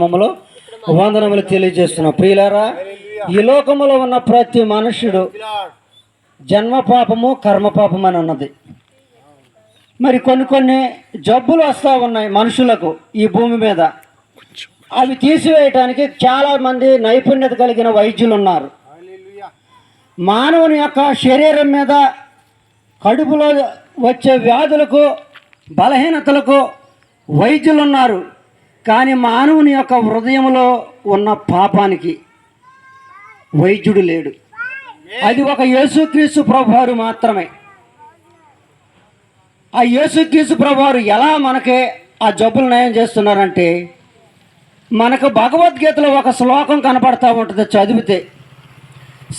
నామములో వందనములు తెలియజేస్తున్నాం ప్రియులారా ఈ లోకములో ఉన్న ప్రతి మనుష్యుడు జన్మ పాపము కర్మ పాపం అని ఉన్నది మరి కొన్ని కొన్ని జబ్బులు వస్తూ ఉన్నాయి మనుషులకు ఈ భూమి మీద. అవి తీసివేయటానికి చాలా మంది నైపుణ్యత కలిగిన వైద్యులు ఉన్నారు. మానవుని యొక్క శరీరం మీద కడుపులో వచ్చే వ్యాధులకు బలహీనతలకు వైద్యులు ఉన్నారు. కానీ మానవుని యొక్క హృదయంలో ఉన్న పాపానికి వైద్యుడు లేడు. అది ఒక యేసుక్రీస్తు ప్రభువారు మాత్రమే. ఆ యేసుక్రీస్తు ప్రభువారు ఎలా మనకి ఆ జబ్బులు నయం చేస్తున్నారంటే మనకు భగవద్గీతలో ఒక శ్లోకం కనపడతా ఉంటుంది చదివితే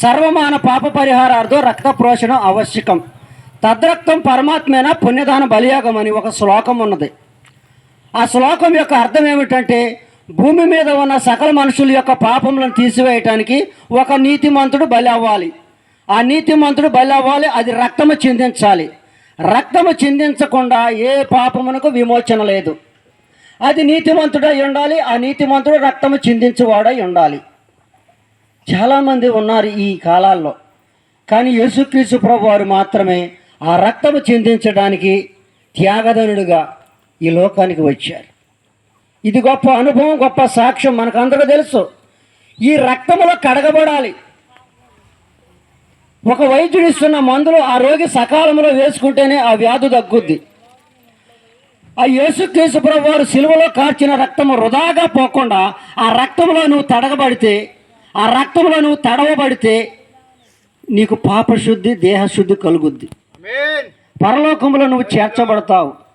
సర్వమాన పాప పరిహారార్థం రక్త ప్రోషణ ఆవశ్యకం తద్రక్తం పరమాత్మేన పుణ్యదాన బలియాగం అని ఒక శ్లోకం ఉన్నది. ఆ శ్లోకం యొక్క అర్థం ఏమిటంటే భూమి మీద ఉన్న సకల మనుషుల యొక్క పాపములను తీసివేయటానికి ఒక నీతిమంతుడు బలి అవ్వాలి ఆ నీతిమంతుడు బలి అవ్వాలి అది రక్తము చిందించాలి. రక్తము చిందించకుండా ఏ పాపమునకు విమోచన లేదు. అది నీతిమంతుడై ఉండాలి ఆ నీతిమంతుడు రక్తము చిందించేవాడై ఉండాలి. చాలామంది ఉన్నారు ఈ కాలాల్లో కానీ యేసుక్రీస్తు ప్రభు వారు మాత్రమే ఆ రక్తము చిందించడానికి త్యాగధనుడుగా ఈ లోకానికి వచ్చారు. ఇది గొప్ప అనుభవం గొప్ప సాక్ష్యం మనకందరూ తెలుసు. ఈ రక్తములో కడగబడాలి. ఒక వైద్యుడు ఇస్తున్న మందులు ఆ రోగి సకాలంలో వేసుకుంటేనే ఆ వ్యాధి తగ్గుద్ది. ఆ యేసుక్రీస్తు ప్రభు వారు సిలువలో కార్చిన రక్తము వృధాగా పోకుండా ఆ రక్తంలో నువ్వు తడగబడితే ఆ రక్తంలో నువ్వు తడవబడితే నీకు పాపశుద్ధి దేహశుద్ధి కలుగుద్ది. పరలోకంలో నువ్వు చేర్చబడతావు.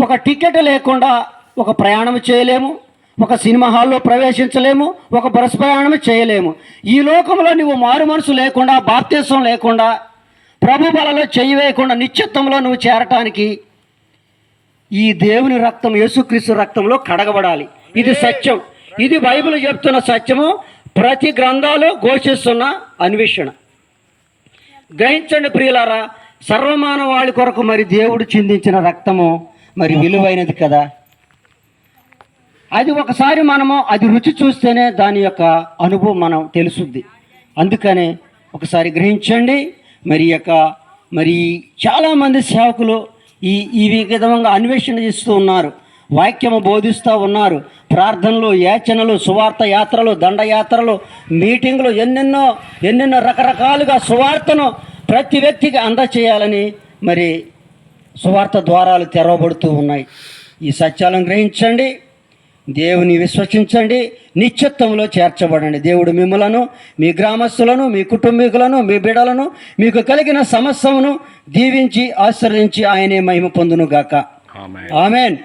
ఒక టికెట్ లేకుండా ఒక ప్రయాణం చేయలేము ఒక సినిమా హాల్లో ప్రవేశించలేము ఒక బస్ ప్రయాణం చేయలేము. ఈ లోకంలో నువ్వు మారు మనసు లేకుండా బాప్తీసం లేకుండా ప్రభు బలలో చేయి వేయకుండా నిశ్చిత్తంలో నువ్వు చేరటానికి ఈ దేవుని రక్తం యేసుక్రీస్తు రక్తంలో కడగబడాలి. ఇది సత్యం. ఇది బైబిల్ చెప్తున్న సత్యము. ప్రతి గ్రంథాలు ఘోషిస్తున్న అన్వేషణ. గ్రహించండి ప్రియులారా సర్వమానవాళి కొరకు మరి దేవుడు చిందించిన రక్తము మరి విలువైనది కదా? అది ఒకసారి మనము అది రుచి చూస్తేనే దాని యొక్క అనుభవం మనం తెలుసుద్ది. అందుకనే ఒకసారి గ్రహించండి. మరి యొక్క మరి చాలామంది సేవకులు ఈ ఈ విధంగా అన్వేషణ చేస్తూ ఉన్నారు. వాక్యము బోధిస్తూ ఉన్నారు. ప్రార్థనలు యాచనలు సువార్త యాత్రలు దండయాత్రలు మీటింగులు ఎన్నెన్నో ఎన్నెన్నో రకరకాలుగా సువార్తను ప్రతి వ్యక్తికి అందచేయాలని మరి సువార్త ద్వారాలు తెరవబడుతూ ఉన్నాయి. ఈ సత్యాలను గ్రహించండి. దేవుని విశ్వసించండి. నిశ్చిత్తంలో చేర్చబడండి. దేవుడు మిమ్మలను మీ గ్రామస్తులను మీ కుటుంబీకులను మీ బిడలను మీకు కలిగిన సమస్యను దీవించి ఆశ్రయించి ఆయనే మహిమ పొందునుగాక. ఆమెన్.